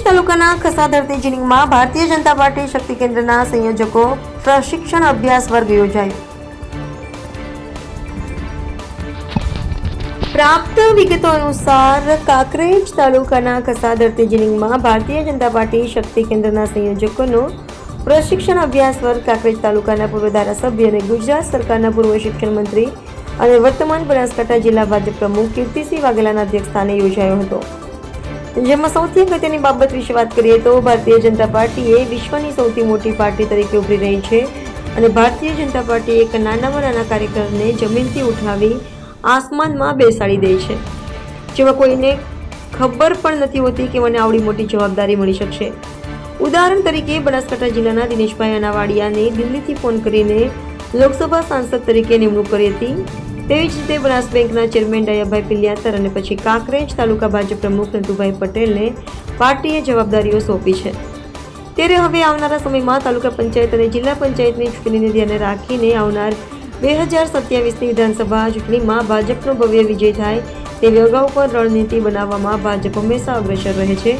કાંકરેજ તાલુકાના ખસાદર જીનિંગમાં ભારતીય જનતા પાર્ટી શક્તિ કેન્દ્રના સંયોજકો પ્રશિક્ષણ અભ્યાસ વર્ગ યોજાયો. પ્રાપ્ત વિગતો અનુસાર કાંકરેજ તાલુકાના ખસાદર જીનિંગમાં ભારતીય જનતા પાર્ટી શક્તિ કેન્દ્રના સંયોજકોનો પ્રશિક્ષણ અભ્યાસ વર્ગ કાંકરેજ તાલુકાના પૂર્વ ધારાસભ્ય અને ગુજરાત સરકારના પૂર્વ શિક્ષણ મંત્રી અને વર્તમાન બનાસકાંઠા જિલ્લા ભાજપ પ્રમુખ કીર્તિસિંહ વાઘેલાના અધ્યક્ષસ્થાને યોજાયો હતો. જેમાં સૌથી અગત્યની બાબત વિશે વાત કરીએ તો ભારતીય જનતા પાર્ટી એ વિશ્વની સૌથી મોટી પાર્ટી તરીકે ઉભરી રહી છે અને ભારતીય જનતા પાર્ટી એક નાનામાં નાના કાર્યકરને જમીનથી ઉઠાવી આસમાનમાં બેસાડી દે છે. જેમાં કોઈને ખબર પણ નથી હોતી કે મને આવડી મોટી જવાબદારી મળી શકશે. ઉદાહરણ તરીકે, બનાસકાંઠા જિલ્લાના દિનેશભાઈ અનાવાડિયાને દિલ્હીથી ફોન કરીને લોકસભા સાંસદ તરીકે નિમણૂક કરી હતી. તેવી જ રીતે બનાસ બેંકના ચેરમેન ડાયાભાઈ પિલિયાતર અને પછી કાંકરેજ તાલુકા ભાજપ પ્રમુખ નંદુભાઈ પટેલને પાર્ટીએ જવાબદારીઓ સોંપી છે. ત્યારે હવે આવનારા સમયમાં તાલુકા પંચાયત અને જિલ્લા પંચાયતની ચૂંટણીને ધ્યાને રાખીને આવનાર બે હજાર સત્યાવીસની વિધાનસભા ચૂંટણીમાં ભાજપનો ભવ્ય વિજય થાય તેવી અગાઉ પણ રણનીતિ બનાવવામાં ભાજપ હંમેશા અગ્રેસર રહે છે.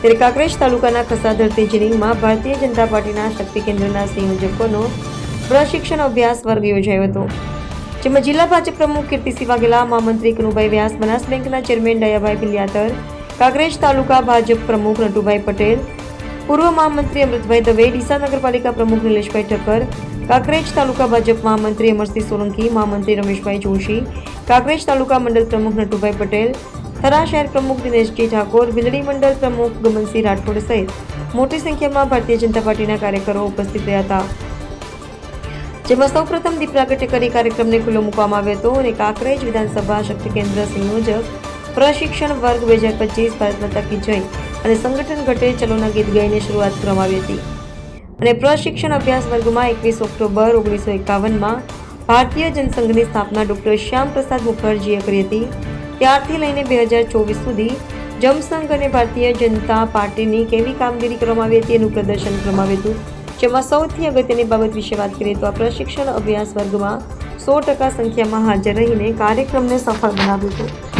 ત્યારે કાંકરેજ તાલુકાના ખસાદર જીનિંગમાં ભારતીય જનતા પાર્ટીના શક્તિ કેન્દ્રના સંયોજકોનો પ્રશિક્ષણ અભ્યાસ વર્ગ યોજાયો હતો. જેમાં જિલ્લા ભાજપ પ્રમુખ કીર્તિસિંહ વાઘેલા મહામંત્રી કનુભાઈ વ્યાસ, બનાસ બેંકના ચેરમેન દયાભાઈ પિલિયાતર કાંકરેજ તાલુકા ભાજપ પ્રમુખ નટુભાઈ પટેલ, પૂર્વ મહામંત્રી અમૃતભાઈ દવે, ડીસા નગરપાલિકા પ્રમુખ નિલેશભાઈ ઠક્કર, કાંકરેજ તાલુકા ભાજપ મહામંત્રી અમરસિંહ સોલંકી મહામંત્રી રમેશભાઈ જોશી, કાંકરેજ તાલુકા મંડળ પ્રમુખ નટુભાઈ પટેલ, થરા શહેર પ્રમુખ દિનેશજી ઠાકોર બિલડી મંડળ પ્રમુખ ગમનસિંહ રાઠોડ સહિત મોટી સંખ્યામાં ભારતીય જનતા પાર્ટીના કાર્યકરો ઉપસ્થિત રહ્યા હતા. જેમાં સૌપ્રથમ દીપ પ્રાગટ્ય કરી કાર્યક્રમને ખુલ્લો મૂકવામાં આવ્યો હતો અને કાંકરેજ વિધાનસભા શક્તિ કેન્દ્ર સંયોજક પ્રશિક્ષણ વર્ગ બે હજાર પચીસ, ભારત માતા કી જય અને સંગઠન ઘટે ચલોના ગીત ગાઈને શરૂઆત કરવામાં આવી હતી. અને પ્રશિક્ષણ અભ્યાસ વર્ગમાં એકવીસ ઓક્ટોબર ઓગણીસો એકાવનમાં ભારતીય જનસંઘની સ્થાપના ડોક્ટર શ્યામ પ્રસાદ મુખર્જીએ કરી હતી. ત્યારથી લઈને બે હજાર ચોવીસ સુધી જમસંઘ અને ભારતીય જનતા પાર્ટીની કેવી કામગીરી કરવામાં આવી હતી એનું પ્રદર્શન કરવામાં આવ્યું હતું. જેમાં સૌથી અગત્યની બાબત વિશે વાત કરીએ તો આ પ્રશિક્ષણ અભ્યાસ વર્ગમાં સો ટકા સંખ્યામાં હાજર રહીને કાર્યક્રમને સફળ બનાવ્યો હતું.